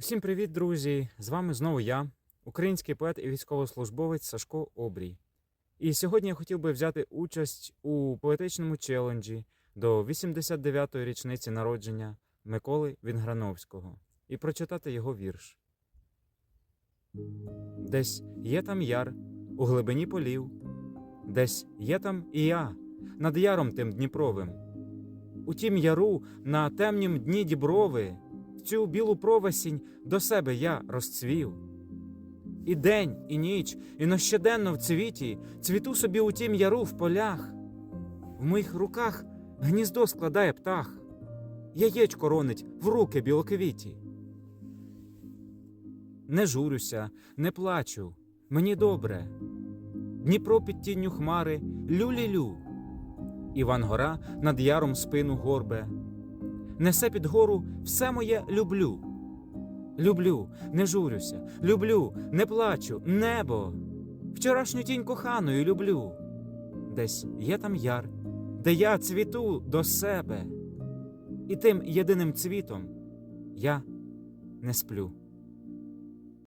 Усім привіт, друзі! З вами знову я, український поет і військовослужбовець Сашко Обрій. І сьогодні я хотів би взяти участь у поетичному челенджі до 89-ї річниці народження Миколи Вінграновського і прочитати його вірш. Десь є там яр у глибині полів, десь є там і я над яром тим Дніпровим. У тім яру на темнім дні діброви цю білу провесінь до себе я розцвів. І день, і ніч, і нощоденно в цвіті цвіту собі у тім яру в полях. В моїх руках гніздо складає птах, яєчко ронить в руки білоквіті. Не журюся, не плачу, мені добре. Дніпро під тінню хмари люлі-лю. Іван Гора над яром спину горбе несе під гору все моє люблю. Люблю, не журюся, люблю, не плачу, небо. Вчорашню тінь коханою люблю. Десь є там яр, де я цвіту до себе, і тим єдиним цвітом я не сплю.